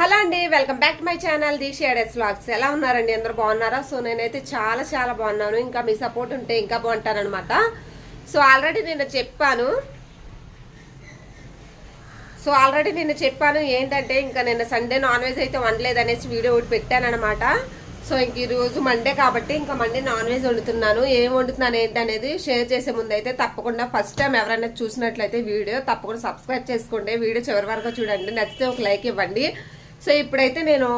Hello అండి welcome back to my channel the shades vlogs. ఎలా ఉన్నారండి? అందరు బాగున్నారా? సో నేనైతే చాలా చాలా బాగున్నాను. ఇంకా మీ సపోర్ట్ ఉంటే ఇంకా బాగుంటానమాట సో ఆల్రెడీ నేను చెప్పాను. సో ఆల్రెడీ నేను చెప్పాను ఏంటంటే ఇంకా నిన్న సండే నాన్ వెజ్ అయితే వండలేదు అనేసి వీడియో ఒకటి పెట్టానమాట సో ఇంక ఈరోజు మండే కాబట్టి ఇంకా మండే నాన్ వెజ్ వండుతున్నాను. ఏం వండుతున్నాను ఏంటనేది షేర్ చేసే ముందు అయితే తప్పకుండా ఫస్ట్ టైం ఎవరైనా చూసినట్లయితే వీడియో తప్పకుండా సబ్స్క్రైబ్ చేసుకోండి. వీడియో చివరి వరకు చూడండి. నచ్చితే ఒక లైక్ ఇవ్వండి. సో ఇప్పుడైతే నేను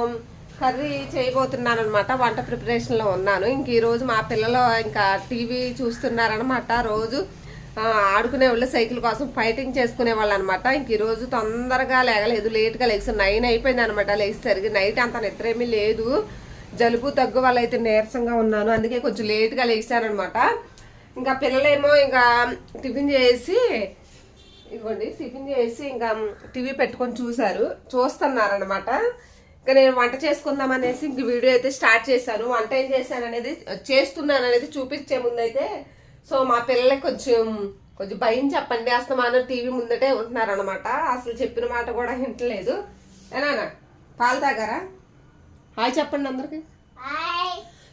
కర్రీ చేయబోతున్నాను అనమాట వంట ప్రిపరేషన్లో ఉన్నాను. ఇంక ఈరోజు మా పిల్లలు ఇంకా టీవీ చూస్తున్నారనమాట రోజు ఆడుకునే వాళ్ళు సైకిల్ కోసం ఫైటింగ్ చేసుకునే వాళ్ళు అనమాట ఇంక ఈరోజు తొందరగా లేగలేదు లేట్గా లేచి నైన్ అయిపోయింది అనమాట లేచేసరికి నైట్ అంత నిద్ర ఏమీ లేదు. జలుబు తగ్గు వల్ల అయితే నీరసంగా ఉన్నాను. అందుకే కొంచెం లేట్గా లేచానమాట ఇంకా పిల్లలేమో ఇంకా టిఫిన్ చేసి ఇదిగోండి టిఫిన్ చేసి ఇంకా టీవీ పెట్టుకొని చూశారు. చూస్తున్నారనమాట ఇంకా నేను వంట చేసుకుందాం అనేసి ఇంక వీడియో అయితే స్టార్ట్ చేశాను. వంట ఏం చేశాను అనేది చేస్తున్నాను అనేది చూపించే ముందైతే సో మా పిల్లలకి కొంచెం కొంచెం భయం చెప్పండి. అస్తమానం టీవీ ముందటే ఉంటున్నారనమాట అసలు చెప్పిన మాట కూడా వింటలేదు. ఏనా పాలు తాగారా? హాయ్ చెప్పండి అందరికి.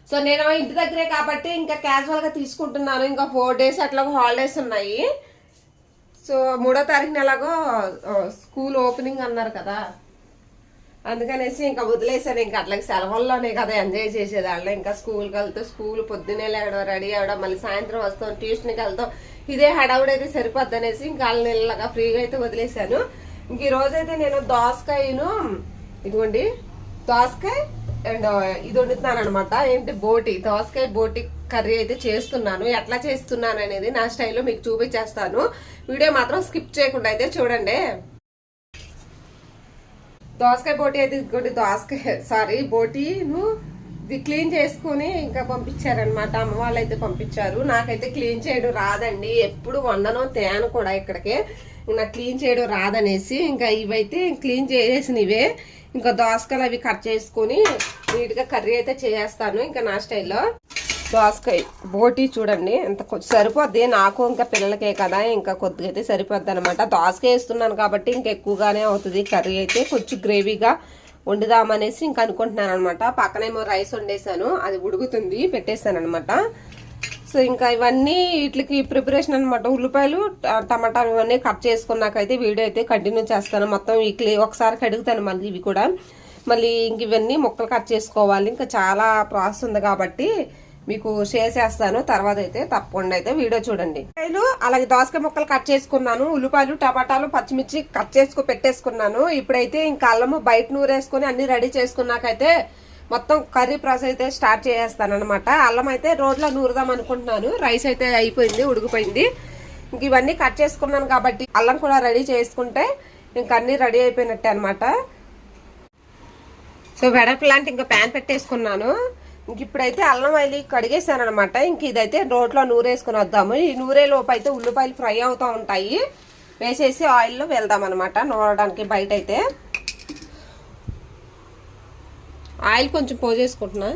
సో నేను ఇంటి దగ్గరే కాబట్టి ఇంకా క్యాజువల్గా తీసుకుంటున్నాను. ఇంకా ఫోర్ డేస్ అట్లా హాలిడేస్ ఉన్నాయి. సో మూడో తారీఖున ఎలాగో స్కూల్ ఓపెనింగ్ అన్నారు కదా. అందుకనేసి ఇంకా వదిలేసాను ఇంకా అట్లా సెలవుల్లోనే కదా ఎంజాయ్ చేసేదాళ్ళు. ఇంకా స్కూల్కి వెళ్తూ స్కూల్ పొద్దున్నే లేవడం రెడీ అవ్వడం మళ్ళీ సాయంత్రం వస్తాం ట్యూషన్కి వెళ్తాం. ఇదే హడావుడైతే సరిపోద్ది అనేసి ఇంకా వాళ్ళని ఇలాగా ఫ్రీగా అయితే వదిలేశాను. ఇంక ఈ రోజైతే నేను దోసకాయను ఇదిగోండి దోసకాయ అండ్ ఇది వండుతున్నాను అనమాట ఏంటి బోటి. దోసకాయ బోటి కర్రీ అయితే చేస్తున్నాను. ఎట్లా చేస్తున్నాను అనేది నా స్టైల్లో మీకు చూపించేస్తాను. వీడియో మాత్రం స్కిప్ చేయకుండా అయితే చూడండి. దోసకాయ బోటి అయితే ఇదిగోండి దోసకాయ సారీ బోటీను ఇది క్లీన్ చేసుకుని ఇంకా పంపించారనమాట అమ్మ వాళ్ళు అయితే పంపించారు. నాకైతే క్లీన్ చేయడం రాదండి. ఎప్పుడు వండను తేను కూడా ఇక్కడికి. నాకు క్లీన్ చేయడం రాదనేసి ఇంకా ఇవైతే క్లీన్ చేసేసినవే. ఇంకా దోసకాయలు అవి కట్ చేసుకొని నీట్గా కర్రీ అయితే చేసేస్తాను ఇంకా నా స్టైల్లో. దోసకాయ బోటి చూడండి ఎంత కొంచెం సరిపోద్ది. నాకు ఇంకా పిల్లలకే కదా ఇంకా కొద్దిగా అయితే సరిపోద్ది అనమాట దోసకాయ వేస్తున్నాను కాబట్టి ఇంకా ఎక్కువగానే అవుతుంది. కర్రీ అయితే కొంచెం గ్రేవీగా వండుదామనేసి ఇంకా అనుకుంటున్నాను అనమాట పక్కనేమో రైస్ వండేసాను అది ఉడుకుతుంది పెట్టేస్తాను అనమాట సో ఇంకా ఇవన్నీ వీటికి ప్రిపరేషన్ అనమాట ఉల్లిపాయలు టమాటాలు ఇవన్నీ కట్ చేసుకున్నాకైతే వీడియో అయితే కంటిన్యూ చేస్తాను. మొత్తం వీక్లీ ఒకసారి కడుగుతాను మళ్ళీ ఇవి కూడా. మళ్ళీ ఇంక ఇవన్నీ ముక్కలు కట్ చేసుకోవాలి. ఇంకా చాలా ప్రాసెస్ ఉంది కాబట్టి మీకు షేర్ చేస్తాను. తర్వాత అయితే తప్పకుండా అయితే వీడియో చూడండి. ఉల్లిపాయలు అలాగే దోసకాయ ముక్కలు కట్ చేసుకున్నాను. ఉల్లిపాయలు టమాటాలు పచ్చిమిర్చి కట్ చేసుకు పెట్టేసుకున్నాను. ఇప్పుడైతే ఇంకా అల్లము బయట నూరేసుకొని అన్ని రెడీ చేసుకున్నాకైతే మొత్తం కర్రీ ప్రాసెస్ అయితే స్టార్ట్ చేసేస్తాను అనమాట అల్లం అయితే రోడ్లో నూరుదాం అనుకుంటున్నాను. రైస్ అయితే అయిపోయింది ఉడికిపోయింది. ఇంక ఇవన్నీ కట్ చేసుకున్నాను కాబట్టి అల్లం కూడా రెడీ చేసుకుంటే ఇంక అన్నీ రెడీ అయిపోయినట్టే అనమాట సో వెడల్పు లాంటి ఇంకా ప్యాన్ పెట్టేసుకున్నాను. ఇంక ఇప్పుడైతే అల్లం వైలి కడిగేసాను అనమాట ఇంక ఇదైతే రోట్లో నూరేసుకుని వద్దాము. ఈ నూరే లోపు అయితే ఉల్లిపాయలు ఫ్రై అవుతూ ఉంటాయి. వేసేసి ఆయిల్లో వెళ్దాం అనమాట నూరడానికి బయట అయితే ఆయిల్ కొంచెం పోజేసుకుంటున్నా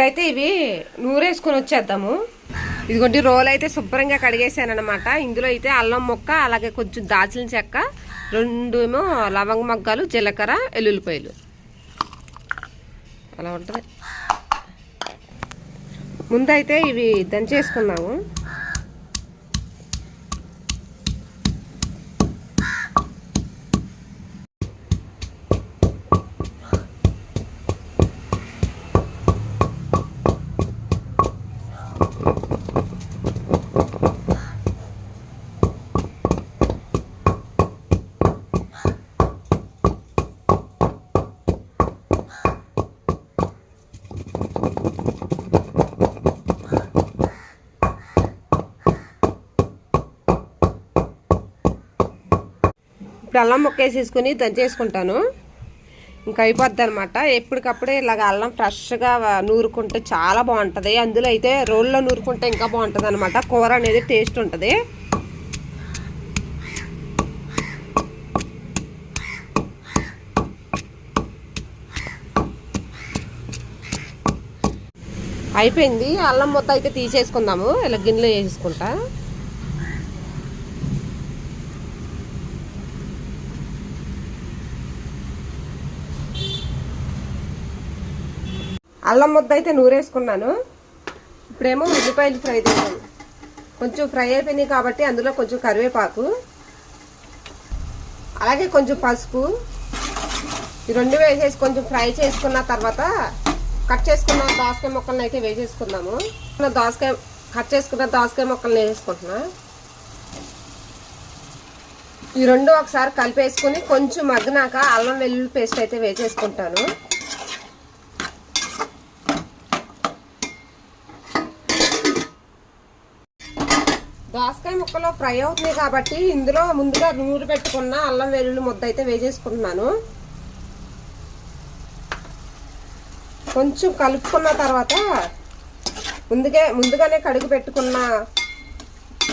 ఇప్పుడైతే ఇవి నూరేసుకొని వచ్చేద్దాము. ఇదిగోండి రోల్ అయితే శుభ్రంగా కడిగేసాను అనమాట ఇందులో అయితే అల్లం మొక్క అలాగే కొంచెం దాల్చిన చెక్క రెండు ఏమో లవంగ మొగ్గలు జీలకర్ర ఎల్లుల్లిపాయలు. అలా ఉంటుంది. ముందైతే ఇవి దంచేసుకున్నాము అల్లం ముక్క వేసేసుకుని దంచేసుకుంటాను ఇంకా అయిపోద్ది అనమాట ఎప్పటికప్పుడే ఇలాగ అల్లం ఫ్రెష్గా నూరుకుంటే చాలా బాగుంటుంది. అందులో అయితే రోల్లో నూరుకుంటే ఇంకా బాగుంటుంది అనమాట కూర అనేది టేస్ట్ ఉంటుంది. అయిపోయింది. అల్లం మొత్తం అయితే తీసేసుకుందాము. ఇలా గిన్నెలో వేసుకుంటా అల్లం ముద్ద అయితే నూరేసుకున్నాను. ఇప్పుడేమో ఉల్లిపాయలు ఫ్రై చేశాను. కొంచెం ఫ్రై అయిపోయినాయి కాబట్టి అందులో కొంచెం కరివేపాకు అలాగే కొంచెం పసుపు. ఈ రెండు వేసేసి కొంచెం ఫ్రై చేసుకున్న తర్వాత కట్ చేసుకున్న దోసకాయ ముక్కలను అయితే వేసేసుకుందాము. దోసకాయ కట్ చేసుకున్న దోసకాయ ముక్కలను వేసేసుకుంటున్నా. ఈ రెండు ఒకసారి కలిపేసుకుని కొంచెం మగ్గినాక అల్లం వెల్లుల్లి పేస్ట్ అయితే వేసేసుకుంటాను. దోసకాయ ముక్కలో ఫ్రై అవుతుంది కాబట్టి ఇందులో ముందుగా నూరు పెట్టుకున్న అల్లం వెల్లుల్లి ముద్ద అయితే వేసేసుకుంటున్నాను. కొంచెం కలుపుకున్న తర్వాత ముందుగా ముందుగానే కడుగు పెట్టుకున్న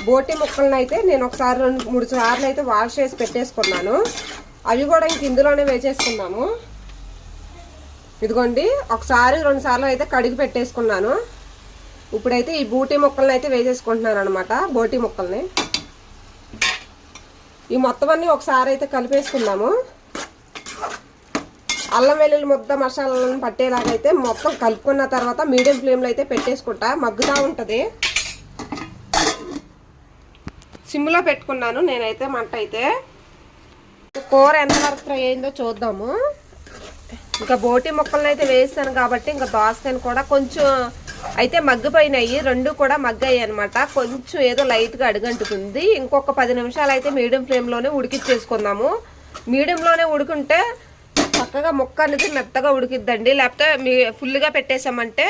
బోటి ముక్కలను అయితే నేను ఒకసారి రెండు మూడు సార్లు అయితే వాష్ చేసి పెట్టేసుకున్నాను. అవి కూడా ఇంక ఇందులోనే వేసేసుకున్నాము ఇదిగోండి ఒకసారి రెండు సార్లు అయితే కడిగి పెట్టేసుకున్నాను. ఇప్పుడైతే ఈ బూటీ ముక్కల్ని అయితే వేసేసుకుంటున్నాను అనమాట బోటి ముక్కల్ని. ఈ మొత్తం అన్నీ ఒకసారి అయితే కలిపేసుకుందాము. అల్లం వెల్లుల్లి ముద్ద మసాలాలను పట్టేలాగా అయితే మొత్తం కలుపుకున్న తర్వాత మీడియం ఫ్లేమ్లో అయితే పెట్టేసుకుంటా. మగ్గుతూ ఉంటుంది. సిమ్లో పెట్టుకున్నాను నేనైతే మంట అయితే. కూర ఎంతవరకు ఫ్రై అయిందో చూద్దాము. ఇంకా బోటి ముక్కలను అయితే వేస్తాను కాబట్టి ఇంకా దోసకాయని కూడా కొంచెం అయితే మగ్గిపోయినాయి. రెండు కూడా మగ్గాయి అనమాట కొంచెం ఏదో లైట్గా అడుగంటుకుంది ఇంకొక పది నిమిషాలు అయితే మీడియం ఫ్లేమ్లోనే ఉడికిచ్చేసుకుందాము. మీడియంలోనే ఉడుకుంటే చక్కగా ముక్క అనేది మెత్తగా ఉడికిద్దండి. లేకపోతే మీ ఫుల్గా పెట్టేసామంటే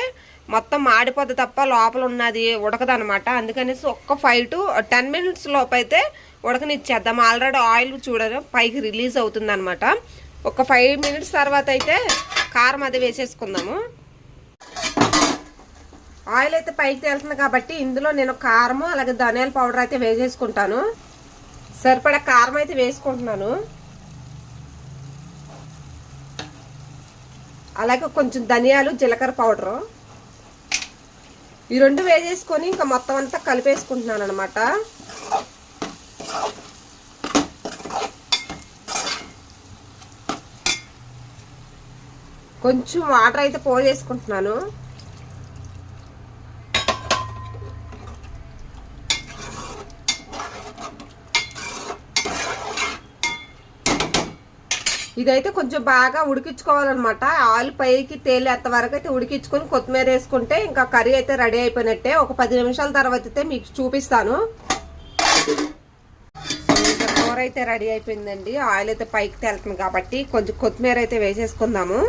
మొత్తం మాడిపోద్ది తప్ప లోపల ఉన్నది ఉడకదనమాట అందుకనేసి ఒక్క ఫైవ్ టు టెన్ మినిట్స్ లోపు అయితే ఉడకనిచ్చేద్దాం. ఆల్రెడీ ఆయిల్ చూడడం పైకి రిలీజ్ అవుతుంది అనమాట ఒక ఫైవ్ మినిట్స్ తర్వాత అయితే కారం అది వేసేసుకుందాము. ఆయిల్ అయితే పైకి తేలుతుంది కాబట్టి ఇందులో నేను కారము అలాగే ధనియాల పౌడర్ అయితే వేసేసుకుంటాను. సరిపడా కారం అయితే వేసుకుంటున్నాను. అలాగే కొంచెం ధనియాలు జీలకర్ర పౌడరు. ఈ రెండు వేసేసుకొని ఇంకా మొత్తం అంతా కలిపేసుకుంటున్నాను అనమాట కొంచెం వాటర్ అయితే పోసేసుకుంటున్నాను. ఇదైతే కొంచెం బాగా ఉడికించుకోవాలన్నమాట. ఆయిల్ పైకి తేలేంత వరకు అయితే ఉడికించుకొని కొత్తిమీర వేసుకుంటే ఇంకా కర్రీ అయితే రెడీ అయిపోయినట్టే. ఒక పది నిమిషాల తర్వాత అయితే మీకు చూపిస్తాను. ఇంకా కూర అయితే రెడీ అయిపోయిందండి. ఆయిల్ అయితే పైకి తేలుతుంది కాబట్టి కొంచెం కొత్తిమీర అయితే వేసేసుకుందాము.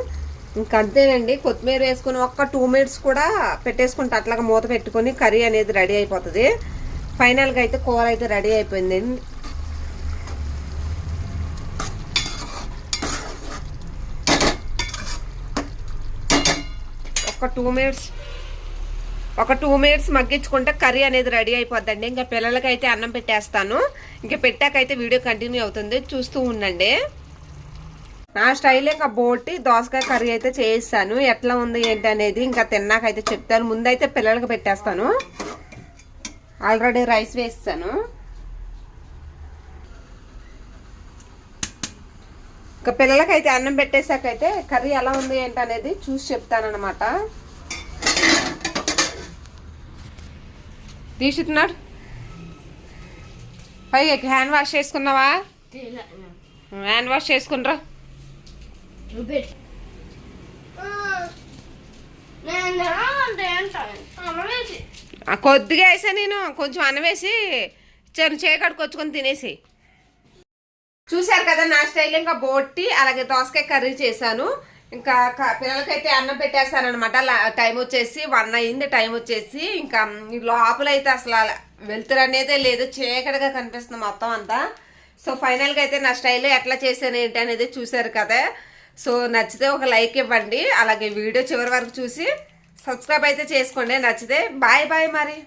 ఇంకా అంతేనండి కొత్తిమీర వేసుకుని ఒక్క టూ మినిట్స్ కూడా పెట్టేసుకుంటే అట్లాగా మూత పెట్టుకొని కర్రీ అనేది రెడీ అయిపోతుంది. ఫైనల్గా అయితే కూర అయితే రెడీ అయిపోయిందండి. ఒక టూ మినిట్స్ ఒక టూ మినిట్స్ మగ్గించుకుంటే కర్రీ అనేది రెడీ అయిపోద్దండి. ఇంకా పిల్లలకైతే అన్నం పెట్టేస్తాను. ఇంకా పెట్టాకైతే వీడియో కంటిన్యూ అవుతుంది. చూస్తూ ఉండండి. నా స్టైల్ ఇంకా బోటి దోసకాయ కర్రీ అయితే చేయిస్తాను. ఎట్లా ఉంది ఏంటి అనేది ఇంకా తిన్నాకైతే చెప్తాను. ముందైతే పిల్లలకి పెట్టేస్తాను. ఆల్రెడీ రైస్ వేస్తాను. ఇంకా పిల్లలకైతే అన్నం పెట్టేశాకైతే కర్రీ ఎలా ఉంది ఏంటి అనేది చూసి చెప్తానమాట తీసిస్తున్నాడు పై హ్యాండ్ వాష్ చేసుకున్నావా? హ్యాండ్ వాష్ చేసుకునరా కొద్దిగా వేసా నేను కొంచెం అన్నవేసి చెరు చేయకడుకొచ్చుకొని తినేసి. చూశారు కదా నా స్టైల్ ఇంకా బోట్టి అలాగే దోసకాయ కర్రీ చేశాను. ఇంకా పిల్లలకైతే అన్నం పెట్టేస్తాను అనమాట టైం వచ్చేసి వన్ అయింది టైం వచ్చేసి ఇంకా లోపలైతే లోపల అయితే అసలు వెళ్తురు అనేదే లేదు. చీకటిగా కనిపిస్తుంది మొత్తం అంతా. సో ఫైనల్గా అయితే నా స్టైల్ ఎట్లా చేశాను ఏంటి అనేది చూశారు కదా. సో నచ్చితే ఒక లైక్ ఇవ్వండి. అలాగే వీడియో చివరి వరకు చూసి సబ్స్క్రైబ్ అయితే చేసుకోండి. నచ్చితే బాయ్ బాయ్ మరి.